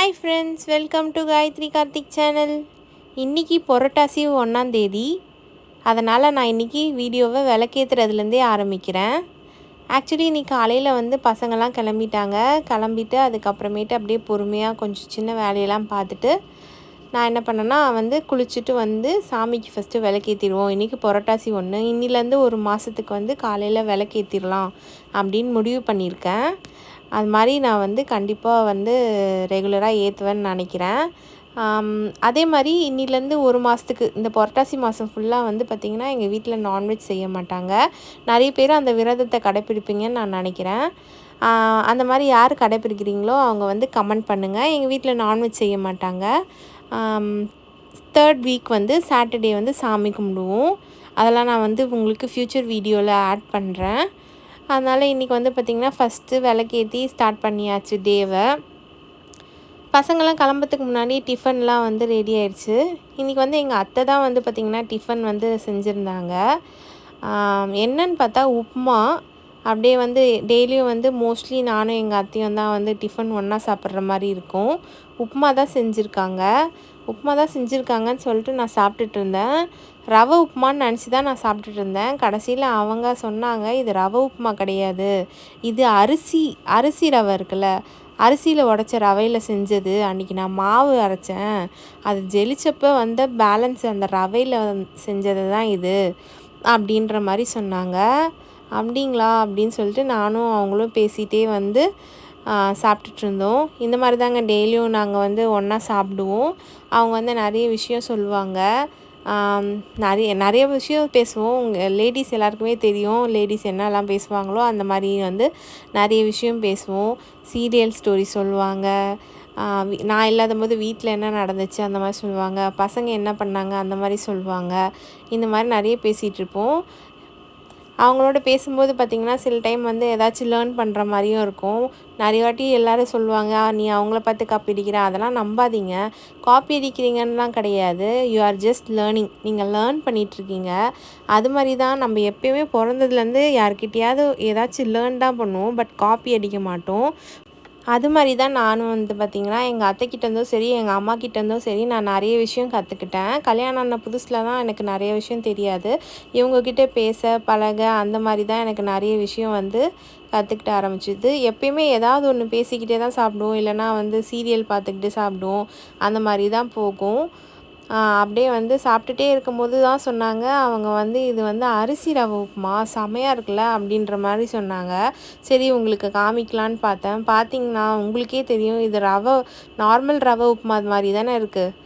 Hi friends welcome to Gayathri Karthik channel இன்றைக்கி புரட்டாசி ஒன்றாந்தேதி அதனால் நான் இன்றைக்கி வீடியோவை விளக்கேற்றுறதுலேருந்தே ஆரம்பிக்கிறேன். ஆக்சுவலி இன்றைக்கி காலையில் வந்து பசங்கள்லாம் கிளம்பிட்டாங்க. கிளம்பிட்டு அதுக்கப்புறமேட்டு அப்படியே பொறுமையாக கொஞ்சம் சின்ன வேலையெல்லாம் பார்த்துட்டு நான் என்ன பண்ணேன்னா வந்து குளிச்சுட்டு வந்து சாமிக்கு ஃபஸ்ட்டு விளக்கேற்றிடுவோம் இன்றைக்கி புரட்டாசி ஒன்று இன்னிலேருந்து ஒரு மாதத்துக்கு வந்து காலையில் விளக்கேற்றிடலாம் அப்படின்னு முடிவு பண்ணியிருக்கேன். அது மாதிரி நான் வந்து கண்டிப்பாக வந்து ரெகுலராக ஏற்றுவேன்னு நினைக்கிறேன். அதே மாதிரி இன்னிலேருந்து ஒரு மாதத்துக்கு இந்த புரட்டாசி மாதம் ஃபுல்லாக வந்து பார்த்திங்கன்னா எங்கள் வீட்டில் நான்வெஜ் செய்ய மாட்டாங்க. நிறைய பேர் அந்த விரதத்தை கடைப்பிடிப்பீங்கன்னு நான் நினைக்கிறேன். அந்த மாதிரி யார் கடைப்பிடிக்கிறீங்களோ அவங்க வந்து கமெண்ட் பண்ணுங்கள் எங்கள் வீட்டில் நான்வெஜ் செய்ய மாட்டாங்க. தேர்ட் வீக் வந்து சாட்டர்டே வந்து சாமி கும்பிடுவோம். அதெல்லாம் நான் வந்து உங்களுக்கு ஃப்யூச்சர் வீடியோவில் ஆட் பண்ணுறேன் அதனால் இன்றைக்கி வந்து பார்த்திங்கன்னா ஃபஸ்ட்டு விளக்கேற்றி ஸ்டார்ட் பண்ணியாச்சு டேவை. பசங்களாம் கிளம்புறதுக்கு முன்னாடி டிஃபன்லாம் வந்து ரெடி ஆயிடுச்சு. இன்றைக்கி வந்து எங்கள் அத்தை தான் வந்து பார்த்திங்கன்னா டிஃபன் வந்து செஞ்சுருந்தாங்க. என்னன்னு பார்த்தா உப்புமா அப்படியே வந்து டெய்லியும் வந்து மோஸ்ட்லி நானும் எங்கள் அத்தையும் தான் வந்து டிஃபன் ஒன்றா சாப்பிட்ற மாதிரி இருக்கும். உப்புமா தான் செஞ்சுருக்காங்க. உப்புமா தான் செஞ்சுருக்காங்கன்னு சொல்லிட்டு நான் சாப்பிட்டுட்டு இருந்தேன். ரவை உப்புமான்னு நினச்சி தான் நான் சாப்பிட்டுட்டு இருந்தேன். கடைசியில் அவங்க சொன்னாங்க இது ரவை உப்புமா கிடையாது. இது அரிசி அரிசி ரவை இருக்குல்ல அரிசியில் உடச்ச ரவையில் செஞ்சது. அன்றைக்கி நான் மாவு அரைச்சேன். அது ஜெலிச்சப்போ வந்த பேலன்ஸ் அந்த ரவையில் செஞ்சது தான் இது அப்படின்ற மாதிரி சொன்னாங்க. அப்படிங்களா? அப்படின்னு சொல்லிட்டு நானும் அவங்களும் பேசிகிட்டே வந்து சாப்பிட்டுட்டு இருந்தோம். இந்த மாதிரி தாங்க டெய்லியும் நாங்கள் வந்து ஒன்றா சாப்பிடுவோம். அவங்க வந்து நிறைய விஷயம் சொல்லுவாங்க. நிறைய நிறைய விஷயம் பேசுவோம். உங்கள் லேடிஸ் எல்லாருக்குமே தெரியும். லேடிஸ் என்னெல்லாம் பேசுவாங்களோ அந்த மாதிரி வந்து நிறைய விஷயம் பேசுவோம். சீரியல் ஸ்டோரி சொல்லுவாங்க. நான் இல்லாத போது வீட்டில் என்ன நடந்துச்சு அந்த மாதிரி சொல்லுவாங்க. பசங்க என்ன பண்ணாங்க அந்த மாதிரி சொல்லுவாங்க. இந்த மாதிரி நிறைய பேசிகிட்ருப்போம் அவங்களோட பேசும்போது பார்த்திங்கன்னா சில டைம் வந்து ஏதாச்சும் லேர்ன் பண்ணுற மாதிரியும் இருக்கும். நிறைய வாட்டி எல்லோரும் சொல்லுவாங்க நீ அவங்கள பார்த்து காப்பி அடிக்கிற. அதெல்லாம் நம்பாதீங்க. காப்பி அடிக்கிறீங்கன்னுலாம் கிடையாது. யூ ஆர் ஜஸ்ட் லேர்னிங் நீங்கள் லேர்ன் பண்ணிகிட்ருக்கீங்க அது மாதிரி தான் நம்ம எப்பயுமே பிறந்ததுலேருந்து யார்கிட்டயாவது ஏதாச்சும் லேர்ன் தான் பண்ணுவோம். பட் காப்பி அடிக்க மாட்டோம். அது மாதிரி தான் நானும் வந்து பார்த்திங்கன்னா எங்கள் அத்தைக்கிட்டேருந்தும் சரி எங்கள் அம்மா கிட்டேருந்தும் சரி நான் நிறைய விஷயம் கற்றுக்கிட்டேன் கல்யாணம் ஆன புதுசில் தான் எனக்கு நிறைய விஷயம் தெரியாது. இவங்கக்கிட்ட பேச பழக அந்த மாதிரி தான் எனக்கு நிறைய விஷயம் வந்து கற்றுக்கிட்ட ஆரம்பிச்சிது. எப்பயுமே ஏதாவது ஒன்று பேசிக்கிட்டே தான் சாப்பிடுவோம். இல்லைனா வந்து சீரியல் பார்த்துக்கிட்டு சாப்பிடுவோம். அந்த மாதிரி தான் போகும். அப்படியே வந்து சாப்பிட்டுட்டே இருக்கும்போது தான் சொன்னாங்க. அவங்க வந்து இது வந்து அரிசி ரவை உப்புமா செமையாக இருக்குல்ல அப்படின்ற மாதிரி சொன்னாங்க. சரி உங்களுக்கு காமிக்கலான்னு பார்த்தேன். பார்த்தீங்கன்னா உங்களுக்கே தெரியும் இது ரவை நார்மல் ரவை உப்புமா அது மாதிரி தானே இருக்குது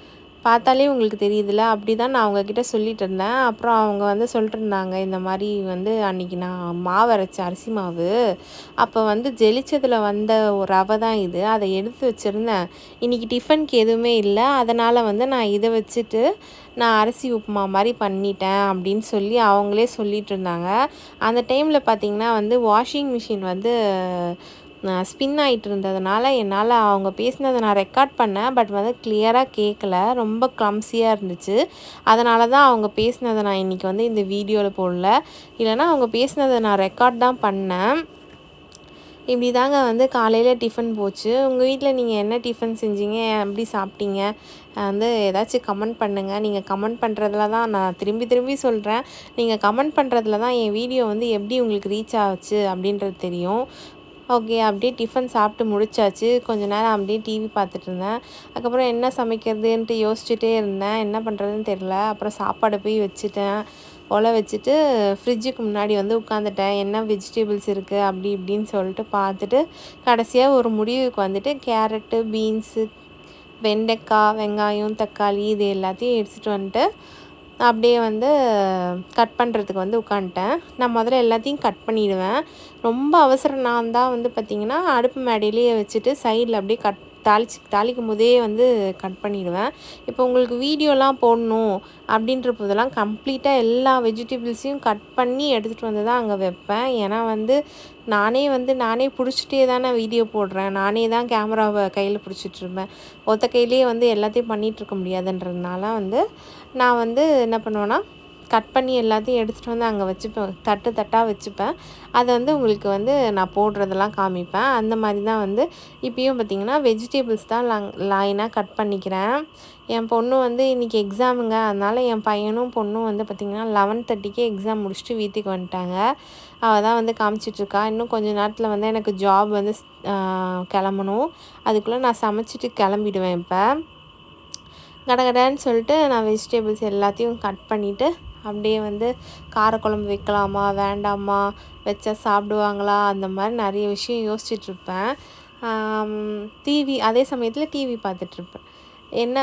பார்த்தாலே உங்களுக்கு தெரியுதுல்ல? அப்படி தான் நான் அவங்கக்கிட்ட சொல்லிட்டு இருந்தேன். அப்புறம் அவங்க வந்து சொல்லிட்டு இருந்தாங்க இந்த மாதிரி வந்து அன்றைக்கி நான் மாவு அரைச்சேன் அரிசி மாவு அப்போ வந்து ஜெலிச்சதில் வந்த ஒரு ரவை தான் இது. அதை எடுத்து வச்சுருந்தேன். இன்றைக்கி டிஃபனுக்கு எதுவுமே இல்லை. அதனால் வந்து நான் இதை வச்சுட்டு நான் அரிசி உப்புமா மாதிரி பண்ணிட்டேன் அப்படின்னு சொல்லி அவங்களே சொல்லிட்டு இருந்தாங்க. அந்த டைமில் பார்த்திங்கன்னா வந்து வாஷிங் மிஷின் வந்து ஸ்பின் ஆகிட்டு இருந்ததுனால என்னால் அவங்க பேசினதை நான் ரெக்கார்ட் பண்ணேன். பட் வந்து கிளியராக கேட்கல ரொம்ப க்ளம்ஸியாக இருந்துச்சு. அதனால தான் அவங்க பேசினதை நான் இன்றைக்கி வந்து இந்த வீடியோவில் போடல. இல்லைன்னா அவங்க பேசினதை நான் ரெக்கார்ட் தான் பண்ணேன். இப்படி தாங்க வந்து காலையில் டிஃபன் போச்சு. உங்கள் வீட்டில் நீங்கள் என்ன டிஃபன் செஞ்சீங்க? எப்படி சாப்பிட்டீங்க? வந்து ஏதாச்சும் கமெண்ட் பண்ணுங்கள் நீங்கள் கமெண்ட் பண்ணுறதுல தான் நான் திரும்பி திரும்பி சொல்கிறேன் நீங்கள் கமெண்ட் பண்ணுறதுல தான் என் வீடியோ வந்து எப்படி உங்களுக்கு ரீச் ஆச்சு அப்படின்றது தெரியும். ஓகே அப்படியே டிஃபன் சாப்பிட்டு முடிச்சாச்சு. கொஞ்ச நேரம் அப்படியே டிவி பார்த்துட்டு இருந்தேன். அதுக்கப்புறம் என்ன சமைக்கிறதுன்ட்டு யோசிச்சுட்டே இருந்தேன். என்ன பண்ணுறதுன்னு தெரில அப்புறம் சாப்பாடு போய் வச்சுட்டேன். ஒலை வச்சுட்டு ஃப்ரிட்ஜுக்கு முன்னாடி வந்து உட்காந்துட்டேன் என்ன வெஜிடபிள்ஸ் இருக்குது அப்படி இப்படின்னு சொல்லிட்டு பார்த்துட்டு கடைசியாக ஒரு முடிவுக்கு வந்துட்டு கேரட்டு பீன்ஸு வெண்டைக்காய் வெங்காயம் தக்காளி இது எல்லாத்தையும் எடுத்துகிட்டு வந்துட்டு அப்படியே வந்து கட் பண்ணுறதுக்கு வந்து உட்காந்துட்டேன் நான் முதல்ல எல்லாத்தையும் கட் பண்ணிடுவேன். ரொம்ப அவசரம் நான் தான் வந்து பார்த்திங்கன்னா அடுப்பு மேடையிலேயே வச்சுட்டு சைடில் அப்படியே கட் தாளிச்சு தாளிக்கும் போதே வந்து கட் பண்ணிடுவேன். இப்போ உங்களுக்கு வீடியோலாம் போடணும் அப்படின்ற போதெல்லாம் கம்ப்ளீட்டாக எல்லா வெஜிடபிள்ஸையும் கட் பண்ணி எடுத்துகிட்டு வந்து தான் அங்கே வைப்பேன். ஏன்னா வந்து நானே வந்து நானே பிடிச்சிட்டே தானே வீடியோ போடுறேன். நானே தான் கேமராவை கையில் பிடிச்சிட்டு இருப்பேன். ஒத்த கையிலேயே வந்து எல்லாத்தையும் பண்ணிகிட்ருக்க முடியாதுன்றதுனால வந்து நான் வந்து என்ன பண்ணுவேன்னா கட் பண்ணி எல்லாத்தையும் எடுத்துகிட்டு வந்து அங்கே வச்சுப்பேன். தட்டு தட்டாக வச்சுப்பேன். அதை வந்து உங்களுக்கு வந்து நான் போடுறதெல்லாம் காமிப்பேன். அந்த மாதிரி தான் வந்து இப்பயும் பார்த்திங்கன்னா வெஜிடபிள்ஸ் தான் லாங் லைனாக கட் பண்ணிக்கிறேன். என் பொண்ணு வந்து இன்றைக்கி எக்ஸாமுங்க அதனால் என் பையனும் பொண்ணும் வந்து பார்த்திங்கன்னா லெவன் தேர்ட்டிக்கே எக்ஸாம் முடிச்சுட்டு வீட்டுக்கு வந்துட்டாங்க. அவள் தான் வந்து காமிச்சிட்ருக்கா இன்னும் கொஞ்சம் நேரத்தில் வந்து எனக்கு ஜாப் வந்து கிளம்பணும். அதுக்குள்ளே நான் சமைச்சிட்டு கிளம்பிடுவேன் இப்போ. கடகடன்னு சொல்லிட்டு நான் வெஜிடபிள்ஸ் எல்லாத்தையும் கட் பண்ணிவிட்டு அப்படியே வந்து காரக்குழம்பு வைக்கலாமா வேண்டாமா வச்சா சாப்பிடுவாங்களா அந்த மாதிரி நிறைய விஷயம் யோசிச்சிட்ருப்பேன் டிவி அதே சமயத்தில் டிவி பார்த்துட்ருப்பேன் என்ன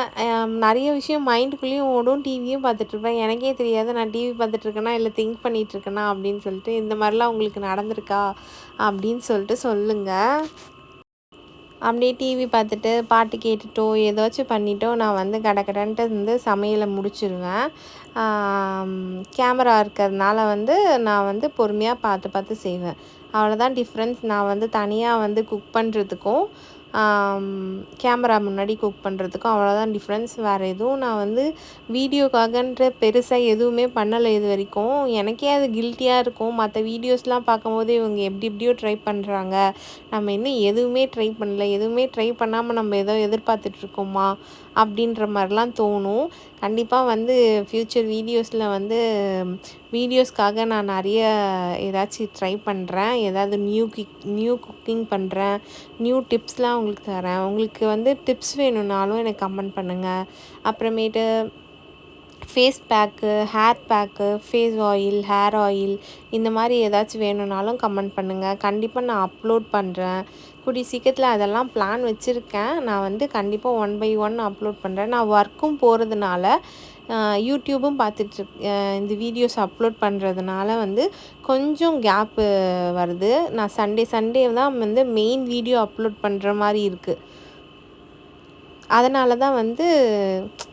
நிறைய விஷயம் மைண்டுக்குள்ளேயும் ஓடும் டிவியும் பார்த்துட்ருப்பேன் எனக்கே தெரியாது நான் டிவி பார்த்துட்ருக்கேனா இல்லை திங்க் பண்ணிகிட்ருக்கேனா அப்படின்னு சொல்லிட்டு இந்த மாதிரிலாம் உங்களுக்கு நடந்திருக்கா அப்படின்னு சொல்லிட்டு சொல்லுங்கள் அப்படியே டிவி பார்த்துட்டு பாட்டு கேட்டுட்டோ ஏதாச்சும் பண்ணிட்டோ நான் வந்து கடக்கடன்ட்டு வந்து சமையலை முடிச்சிடுவேன் கேமரா இருக்கிறதுனால வந்து நான் வந்து பொறுமையாக பார்த்து பார்த்து செய்வேன். அவ்வளோதான் டிஃப்ரென்ஸ் நான் வந்து தனியாக வந்து குக் பண்ணுறதுக்கும் கேமரா முன்னாடி குக் பண்ணுறதுக்கும் அவ்வளோதான் டிஃப்ரென்ஸ் வேறு எதுவும் நான் வந்து வீடியோக்காகன்ற பெருசாக எதுவுமே பண்ணலை இது வரைக்கும். எனக்கே அது கில்ட்டியாக இருக்கும். மற்ற வீடியோஸ்லாம் பார்க்கும்போது இவங்க எப்படி எப்படியோ ட்ரை பண்ணுறாங்க நம்ம இன்னும் எதுவுமே ட்ரை பண்ணல. எதுவுமே ட்ரை பண்ணாமல் நம்ம ஏதோ எதிர்பார்த்துட்ருக்கோமா அப்படின்ற மாதிரிலாம் தோணும். கண்டிப்பாக வந்து ஃப்யூச்சர் வீடியோஸில் வந்து வீடியோஸ்க்காக நான் நிறைய ஏதாச்சும் ட்ரை பண்ணுறேன் ஏதாவது நியூ கிக் நியூ குக்கிங் பண்ணுறேன் நியூ டிப்ஸ்லாம் உங்களுக்கு தரேன். உங்களுக்கு வந்து டிப்ஸ் வேணும்னாலும் எனக்கு கமெண்ட் பண்ணுங்கள் அப்புறமேட்டு face pack hair pack face oil hair oil இந்த மாதிரி ஏதாச்சும் வேணும்னாலும் கமெண்ட் பண்ணுங்கள் கண்டிப்பாக நான் அப்லோட் பண்ணுறேன் கூடிய சீக்கிரத்தில் அதெல்லாம் பிளான் வச்சுருக்கேன். நான் வந்து கண்டிப்பாக ஒன் பை ஒன் அப்லோட் பண்ணுறேன் நான் ஒர்க்கும் போகிறதுனால யூடியூபும் பார்த்துட்டு இந்த வீடியோஸ் அப்லோட் பண்ணுறதுனால வந்து கொஞ்சம் கேப்பு வருது. நான் சண்டே சண்டே தான் வந்து மெயின் வீடியோ அப்லோட் பண்ணுற மாதிரி இருக்குது அதனால தான் வந்து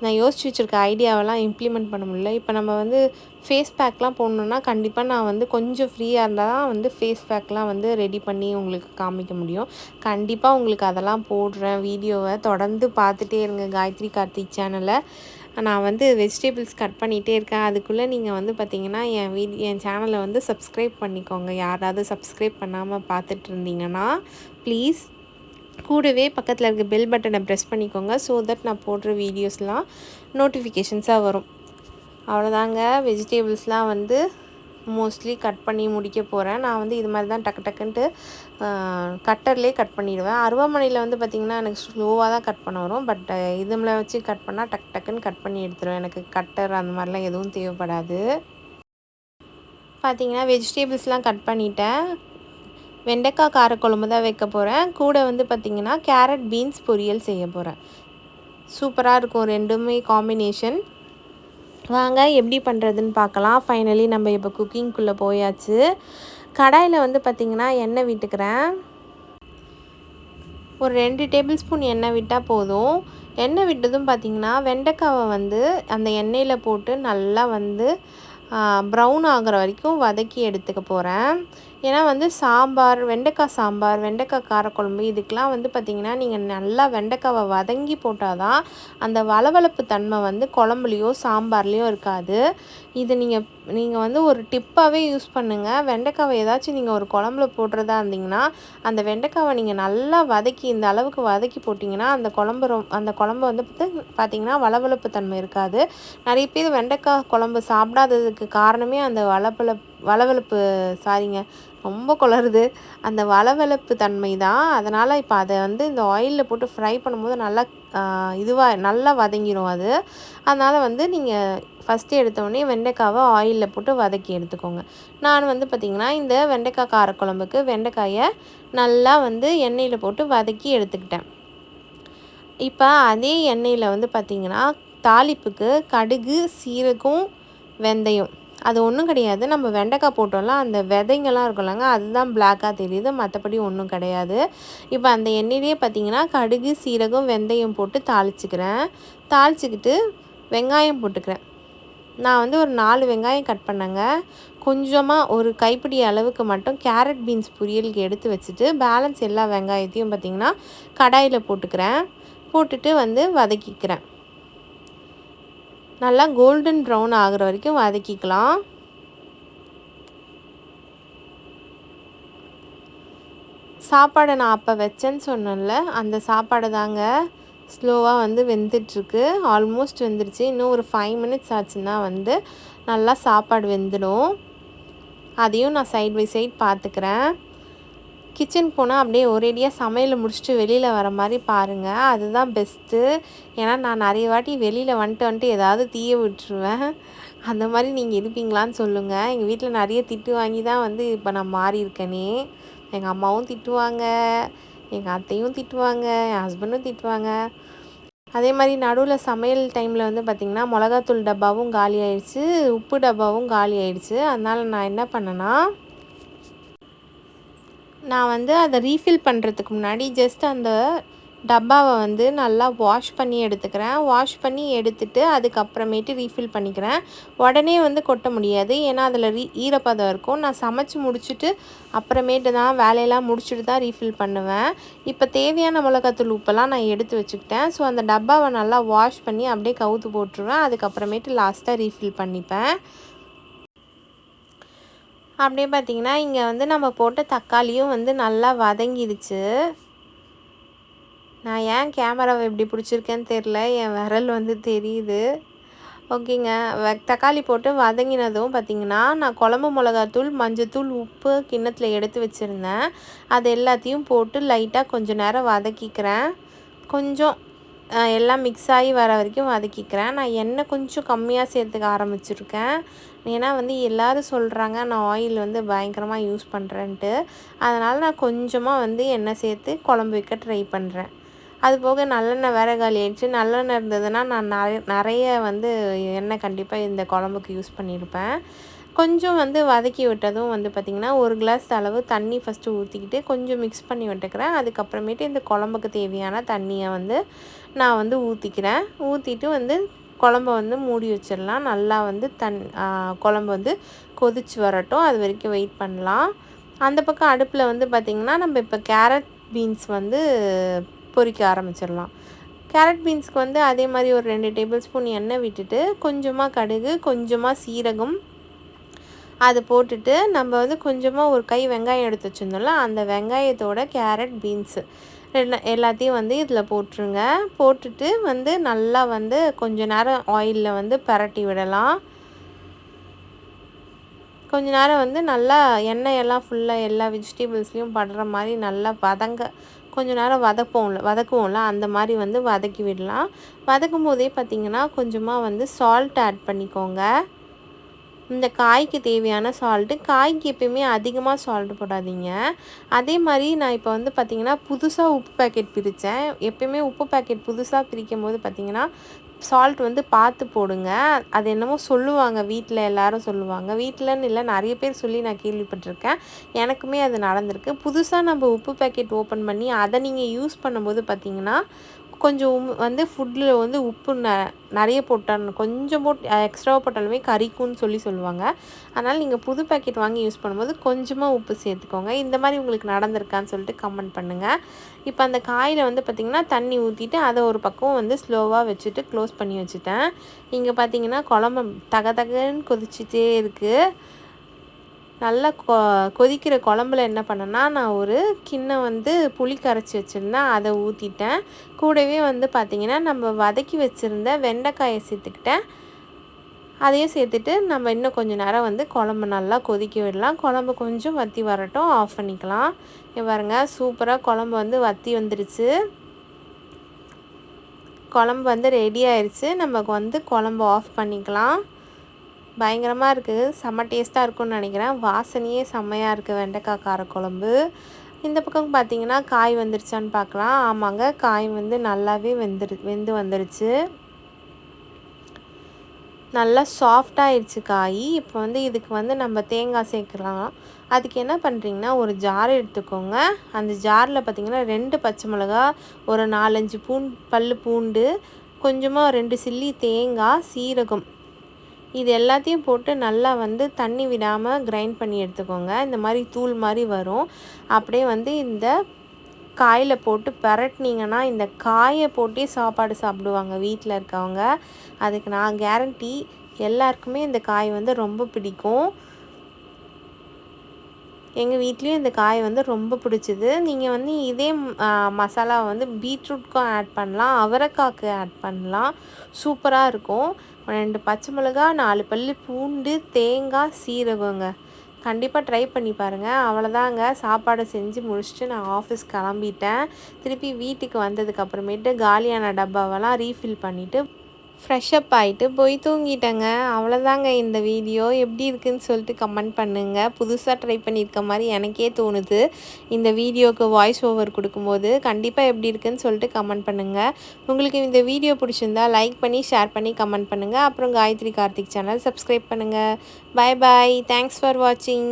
நான் யோசிச்சு வச்சுருக்க ஐடியாவெல்லாம் இம்ப்ளிமெண்ட் பண்ண முடியல. இப்போ நம்ம வந்து ஃபேஸ் பேக்லாம் போடணுன்னா கண்டிப்பாக நான் வந்து கொஞ்சம் ஃப்ரீயாக இருந்தால் தான் வந்து ஃபேஸ் பேக்லாம் வந்து ரெடி பண்ணி உங்களுக்கு காமிக்க முடியும். கண்டிப்பாக உங்களுக்கு அதெல்லாம் போடுறேன் வீடியோவை. தொடர்ந்து பார்த்துட்டே இருங்க காயத்ரி கார்த்திக் சேனலை நான் வந்து வெஜிடபிள்ஸ் கட் பண்ணிகிட்டே இருக்கேன். அதுக்குள்ளே நீங்கள் வந்து பார்த்திங்கன்னா என் வீடி என் சேனலை வந்து சப்ஸ்கிரைப் பண்ணிக்கோங்க. யாராவது சப்ஸ்கிரைப் பண்ணாமல் பார்த்துட்டு இருந்தீங்கன்னா ப்ளீஸ் கூடவே பக்கத்தில் இருக்க பெல் பட்டனை ப்ரெஸ் பண்ணிக்கோங்க. ஸோ தட் நான் போடுற வீடியோஸ்லாம் நோட்டிஃபிகேஷன்ஸாக வரும். அவ்வளோதாங்க. வெஜிடபிள்ஸ்லாம் வந்து மோஸ்ட்லி கட் பண்ணி முடிக்க போகிறேன் நான் வந்து இது மாதிரி தான் டக்கு டக்குன்ட்டு கட்டர்லேயே கட் பண்ணிடுவேன். அருவாமனையில் வந்து பார்த்திங்கன்னா எனக்கு ஸ்லோவாக தான் கட் பண்ண வரும். பட் இதுமில் வச்சு கட் பண்ணால் டக் டக்குன்னு கட் பண்ணி எடுத்துருவேன். எனக்கு கட்டர் அந்த மாதிரிலாம் எதுவும் தேவைப்படாது. பார்த்திங்கன்னா வெஜிடபிள்ஸ்லாம் கட் பண்ணிட்டேன். வெண்டைக்காய் காரக்குழம்பு தான் வைக்க போகிறேன் கூட வந்து பார்த்திங்கன்னா கேரட் பீன்ஸ் பொரியல் செய்ய போகிறேன் சூப்பராக இருக்கும். ரெண்டுமே காம்பினேஷன் வாங்க எப்படி பண்ணுறதுன்னு பார்க்கலாம். ஃபைனலி நம்ம இப்போ குக்கிங்குள்ளே போயாச்சு. கடாயில் வந்து பார்த்திங்கன்னா எண்ணெய் விட்டுக்கிறேன். ஒரு ரெண்டு டேபிள் ஸ்பூன் எண்ணெய் விட்டால் போதும். எண்ணெய் விட்டதும் பார்த்திங்கன்னா வெண்டைக்காவை வந்து அந்த எண்ணெயில் போட்டு நல்லா வந்து ப்ரௌன் ஆகிற வரைக்கும் வதக்கி எடுத்துக்க போகிறேன் ஏன்னா வந்து சாம்பார் வெண்டைக்காய் சாம்பார் வெண்டைக்காய் காரக்குழம்பு இதுக்கெலாம் வந்து பார்த்திங்கன்னா நீங்கள் நல்லா வெண்டைக்காவை வதங்கி போட்டால் தான் அந்த வளவளப்பு தன்மை வந்து குழம்புலையோ சாம்பார்லேயோ இருக்காது. இது நீங்கள் நீங்கள் வந்து ஒரு டிப்பாகவே யூஸ் பண்ணுங்கள் வெண்டைக்காவை ஏதாச்சும் நீங்கள் ஒரு குழம்புல போடுறதா இருந்தீங்கன்னா அந்த வெண்டைக்காவை நீங்கள் நல்லா வதக்கி இந்த அளவுக்கு வதக்கி போட்டிங்கன்னா அந்த குழம்பு ரொம் அந்த குழம்பு வந்து பார்த்திங்கன்னா வளவளப்பு தன்மை இருக்காது. நிறைய பேர் வெண்டைக்காய் குழம்பு சாப்பிடாததுக்கு காரணமே அந்த வளவளப்பு வளவளப்பு சாரிங்க. ரொம்ப குளருது அந்த வளவளப்பு தன்மை தான். அதனால் இப்போ அதை வந்து இந்த ஆயிலில் போட்டு ஃப்ரை பண்ணும்போது நல்லா இதுவாக நல்லா வதங்கிடும் அது. அதனால் வந்து நீங்கள் ஃபஸ்ட்டு எடுத்தோடனே வெண்டைக்காவை ஆயிலில் போட்டு வதக்கி எடுத்துக்கோங்க. நான் வந்து பார்த்திங்கன்னா இந்த வெண்டைக்காய் காரக்குழம்புக்கு வெண்டைக்காயை நல்லா வந்து எண்ணெயில் போட்டு வதக்கி எடுத்துக்கிட்டேன். இப்போ அதே எண்ணெயில் வந்து பார்த்திங்கன்னா தாளிப்புக்கு கடுகு சீரகம் வெந்தயம் அது ஒன்றும் கிடையாது. நம்ம வெண்டைக்காய் போட்டோம்ல அந்த விதைங்கெல்லாம் இருக்கும்லங்க அதுதான் பிளாக்காக தெரியுது. மற்றபடி ஒன்றும் கிடையாது. இப்போ அந்த எண்ணெயிலே பார்த்திங்கன்னா கடுகு சீரகம் வெந்தயம் போட்டு தாளிச்சிக்கிறேன். தாளிச்சிக்கிட்டு வெங்காயம் போட்டுக்கிறேன். நான் வந்து ஒரு நாலு வெங்காயம் கட் பண்ணேங்க. கொஞ்சமாக ஒரு கைப்பிடி அளவுக்கு மட்டும் கேரட் பீன்ஸ் பொரியலுக்கு எடுத்து வச்சுட்டு பேலன்ஸ் எல்லா வெங்காயத்தையும் பார்த்திங்கன்னா கடாயில் போட்டுக்கிறேன். போட்டுட்டு வந்து வதக்கிக்கிறேன். நல்லா கோல்டன் ப்ரௌன் ஆகிற வரைக்கும் வதக்கிக்கலாம். சாப்பாடை நான் அப்போ வச்சேன்னு சொன்னேன்ல அந்த சாப்பாடை தாங்க ஸ்லோவாக வந்து வெந்துட்டுருக்கு. ஆல்மோஸ்ட் வெந்துருச்சு. இன்னும் ஒரு ஃபைவ் மினிட்ஸ் ஆச்சுன்னா வந்து நல்லா சாப்பாடு வெந்துடும். அதையும் நான் சைட் பை சைட் பார்த்துக்கிறேன் கிச்சன் போனால் அப்படியே ஒரேடியாக சமையலை முடிச்சுட்டு வெளியில் வர மாதிரி பாருங்கள் அதுதான் பெஸ்ட்டு ஏன்னா நான் நிறைய வாட்டி வெளியில் வந்துட்டு வந்துட்டு ஏதாவது தீய விட்டுருவேன். அந்த மாதிரி நீங்கள் இருப்பீங்களான்னு சொல்லுங்கள் எங்கள் வீட்டில் நிறைய திட்டு வாங்கி தான் வந்து இப்போ நான் மாறி இருக்கேனே. எங்கள் அம்மாவும் திட்டுவாங்க எங்கள் அத்தையும் திட்டுவாங்க என் ஹஸ்பண்டும் திட்டுவாங்க. அதே மாதிரி நடுவில் சமையல் டைமில் வந்து பார்த்திங்கன்னா மிளகாத்தூள் டப்பாவும் காலி ஆயிடுச்சு உப்பு டப்பாவும் காலி ஆயிடுச்சு. அதனால் நான் என்ன பண்ணேன்னா நான் வந்து அதை ரீஃபில் பண்ணுறதுக்கு முன்னாடி ஜஸ்ட் அந்த டப்பாவை வந்து நல்லா வாஷ் பண்ணி எடுத்துக்கிறேன். வாஷ் பண்ணி எடுத்துட்டு அதுக்கப்புறமேட்டு ரீஃபில் பண்ணிக்கிறேன். உடனே வந்து கொட்ட முடியாது. ஏன்னா அதில் ரீ ஈரப்பதம் இருக்கும். நான் சமைச்சு முடிச்சுட்டு அப்புறமேட்டு தான் வேலையெல்லாம் முடிச்சுட்டு தான் ரீஃபில் பண்ணுவேன். இப்போ தேவையான மிளகாத்தூள் உப்பெல்லாம் நான் எடுத்து வச்சுக்கிட்டேன். ஸோ அந்த டப்பாவை நல்லா வாஷ் பண்ணி அப்படியே கவுத்து போட்டுருவேன். அதுக்கப்புறமேட்டு லாஸ்ட்டாக ரீஃபில் பண்ணிப்பேன். அப்படியே பார்த்திங்கன்னா இங்கே வந்து நம்ம போட்ட தக்காளியும் வந்து நல்லா வதங்கிடுச்சு. நான் ஏன் கேமராவை எப்படி பிடிச்சிருக்கேன்னு தெரில என் விரல் வந்து தெரியுது. ஓகேங்க. வ தக்காளி போட்டு வதங்கினதும் பார்த்திங்கன்னா நான் குழம்பு மிளகாத்தூள் மஞ்சத்தூள் உப்பு கிண்ணத்தில் எடுத்து வச்சுருந்தேன். அது எல்லாத்தையும் போட்டு லைட்டாக கொஞ்சம் நேரம் வதக்கிக்கிறேன். கொஞ்சம் எல்லாம் மிக்ஸ் ஆகி வர வரைக்கும் வதக்கிக்கிறேன். நான் எண்ணெய் கொஞ்சம் கம்மியாக சேர்த்துக்க ஆரம்பிச்சிருக்கேன். ஏன்னா வந்து எல்லோரும் சொல்கிறாங்க நான் ஆயில் வந்து பயங்கரமாக யூஸ் பண்ணுறேன்ட்டு அதனால் நான் கொஞ்சமாக வந்து எண்ணெய் சேர்த்து குழம்பு வைக்க ட்ரை பண்ணுறேன் அது போக நல்லெண்ணெய் வேற காலி ஆயிடுச்சு. நல்லெண்ணெய் இருந்ததுன்னா நான் நிறைய நிறைய வந்து எண்ணெய் கண்டிப்பாக இந்த குழம்புக்கு யூஸ் பண்ணியிருப்பேன் கொஞ்சம் வந்து வதக்கி விட்டதும் வந்து பார்த்திங்கன்னா ஒரு கிளாஸ் அளவு தண்ணி ஃபஸ்ட்டு ஊற்றிக்கிட்டு கொஞ்சம் மிக்ஸ் பண்ணி விட்டுக்கிறேன். அதுக்கப்புறமேட்டு இந்த குழம்புக்கு தேவையான தண்ணியை வந்து நான் வந்து ஊற்றிக்கிறேன் ஊற்றிட்டு வந்து குழம்ப வந்து மூடி வச்சிடலாம். நல்லா வந்து தன் குழம்பு வந்து கொதிச்சு வரட்டும். அது வரைக்கும் வெயிட் பண்ணலாம். அந்த பக்கம் அடுப்பில் வந்து பார்த்திங்கன்னா நம்ம இப்போ கேரட் பீன்ஸ் வந்து பொரிக்க ஆரம்பிச்சிடலாம். கேரட் பீன்ஸ்க்கு வந்து அதே மாதிரி ஒரு ரெண்டு டேபிள் ஸ்பூன் எண்ணெய் விட்டுட்டு கொஞ்சமாக கடுகு கொஞ்சமாக சீரகம் அது போட்டுட்டு நம்ம வந்து கொஞ்சமாக ஒரு கை வெங்காயம் எடுத்து வச்சுருந்தோம்ல அந்த வெங்காயத்தோட கேரட் பீன்ஸு எல்லாத்தையும் வந்து இதில் போட்டுருங்க. போட்டுட்டு வந்து நல்லா வந்து கொஞ்ச நேரம் ஆயிலில் வந்து பரட்டி விடலாம். கொஞ்ச நேரம் வந்து நல்லா எண்ணெயெல்லாம் ஃபுல்லாக எல்லா வெஜிடபிள்ஸ்லேயும் படுற மாதிரி நல்லா வதங்க கொஞ்ச நேரம் வதப்போம்ல வதக்குவோம்ல அந்த மாதிரி வந்து வதக்கி விடலாம். வதக்கும் போதே பார்த்திங்கன்னா கொஞ்சமாக வந்து சால்ட் ஆட் பண்ணிக்கோங்க. இந்த காய்க்கு தேவையான சால்ட்டு காய்க்கு எப்பயுமே அதிகமாக சால்ட்டு போடாதீங்க. அதே மாதிரி நான் இப்போ வந்து பார்த்திங்கன்னா புதுசாக உப்பு பேக்கெட் பிரித்தேன் எப்பயுமே உப்பு பேக்கெட் புதுசாக பிரிக்கும் போது பார்த்திங்கன்னா சால்ட் வந்து பார்த்து போடுங்க. அது என்னமோ சொல்லுவாங்க வீட்டில் எல்லாரும் சொல்லுவாங்க. வீட்டிலன்னு இல்லை நிறைய பேர் சொல்லி நான் கேள்விப்பட்டிருக்கேன். எனக்குமே அது நடந்திருக்கு. புதுசாக நம்ம உப்பு பேக்கெட் ஓப்பன் பண்ணி அதை நீங்கள் யூஸ் பண்ணும்போது பார்த்திங்கன்னா கொஞ்சம் வந்து ஃபுட்டில் வந்து உப்பு ந நிறைய போட்டால் கொஞ்சம் போட்டு எக்ஸ்ட்ராவாக போட்டாலுமே கறிக்கும்னு சொல்லி சொல்லுவாங்க. அதனால் நீங்கள் புது பேக்கெட் வாங்கி யூஸ் பண்ணும்போது கொஞ்சமாக உப்பு சேர்த்துக்கோங்க. இந்த மாதிரி உங்களுக்கு நடந்திருக்கான்னு சொல்லிட்டு கமெண்ட் பண்ணுங்கள் இப்போ அந்த காயில் வந்து பார்த்திங்கன்னா தண்ணி ஊற்றிட்டு அதை ஒரு பக்கம் வந்து ஸ்லோவாக வச்சுட்டு க்ளோஸ் பண்ணி வச்சுட்டேன். இங்கே பார்த்தீங்கன்னா குழம்பு தக தகன்னு கொதிச்சுட்டே இருக்குது நல்லா கொ கொதிக்கிற குழம்புல என்ன பண்ணேன்னா நான் ஒரு கிண்ணம் வந்து புளி கரைச்சி வச்சுருந்தேன். அதை ஊற்றிட்டேன் கூடவே வந்து பார்த்திங்கன்னா நம்ம வதக்கி வச்சுருந்த வெண்டைக்காயை சேர்த்துக்கிட்டேன். அதையும் சேர்த்துட்டு நம்ம இன்னும் கொஞ்சம் நேரம் வந்து குழம்பு நல்லா கொதிக்க விடலாம். குழம்பு கொஞ்சம் வற்றி வரட்டும். ஆஃப் பண்ணிக்கலாம். பாருங்க சூப்பராக குழம்பு வந்து வற்றி வந்துடுச்சு குழம்பு வந்து ரெடி ஆயிடுச்சு நமக்கு வந்து குழம்பு ஆஃப் பண்ணிக்கலாம். பயங்கரமாக இருக்குது செம்ம டேஸ்ட்டாக இருக்கும்னு நினைக்கிறேன். வாசனையே செம்மையாக இருக்குது வெண்டைக்காய் காரக்குழம்பு. இந்த பக்கம் பார்த்தீங்கன்னா காய் வந்துருச்சான்னு பார்க்கலாம் ஆமாங்க காய் வந்து நல்லாவே வெந்துரு வெந்து வந்துருச்சு. நல்லா சாஃப்டாகிடுச்சு காய். இப்போ வந்து இதுக்கு வந்து நம்ம தேங்காய் சேர்க்கலாம். அதுக்கு என்ன பண்ணுறீங்கன்னா ஒரு ஜார் எடுத்துக்கோங்க. அந்த ஜாரில் பார்த்திங்கன்னா ரெண்டு பச்சை மிளகா ஒரு நாலஞ்சு பூண் பல் பூண்டு கொஞ்சமாக ரெண்டு சில்லி தேங்காய் சீரகம் இது எல்லாத்தையும் போட்டு நல்லா வந்து தண்ணி விடாமல் கிரைண்ட் பண்ணி எடுத்துக்கோங்க. இந்த மாதிரி தூள் மாதிரி வரும். அப்படியே வந்து இந்த காயில் போட்டு பரட்டினீங்கன்னா இந்த காயை போட்டே சாப்பாடு சாப்பிடுவாங்க வீட்டில் இருக்கவங்க. அதுக்கு நான் கேரண்டி எல்லாருக்குமே இந்த காய் வந்து ரொம்ப பிடிக்கும். எங்கள் வீட்லேயும் இந்த காய் வந்து ரொம்ப பிடிச்சிது. நீங்கள் வந்து இதே மசாலா வந்து பீட்ரூட்க்கும் ஆட் பண்ணலாம் அவரைக்காக்கு ஆட் பண்ணலாம். சூப்பராக இருக்கும். ரெண்டு பச்சை மிளகா நாலு பல்லு பூண்டு தேங்காய் சீரகங்க. கண்டிப்பாக ட்ரை பண்ணி பாருங்கள் அவ்வளோதாங்க சாப்பாடை செஞ்சு முடிச்சுட்டு நான் ஆஃபீஸ் கிளம்பிட்டேன். திருப்பி வீட்டுக்கு வந்ததுக்கப்புறமேட்டு காலியான டப்பாவெல்லாம் ரீஃபில் பண்ணிவிட்டு ஃப்ரெஷ்அப் ஆகிட்டு போய் தூங்கிட்டேங்க. அவ்வளோதாங்க இந்த வீடியோ எப்படி இருக்குதுன்னு சொல்லிட்டு கமெண்ட் பண்ணுங்கள் புதுசாக ட்ரை பண்ணியிருக்க மாதிரி எனக்கே தோணுது. இந்த வீடியோவுக்கு வாய்ஸ் ஓவர் கொடுக்கும்போது கண்டிப்பாக எப்படி இருக்குன்னு சொல்லிட்டு கமெண்ட் பண்ணுங்கள் உங்களுக்கு இந்த வீடியோ பிடிச்சிருந்தா லைக் பண்ணி ஷேர் பண்ணி கமெண்ட் பண்ணுங்கள் அப்புறம் காயத்ரி கார்த்திக் சேனல் சப்ஸ்கிரைப் பண்ணுங்கள் பாய் பாய் தேங்க்ஸ் ஃபார் வாட்சிங்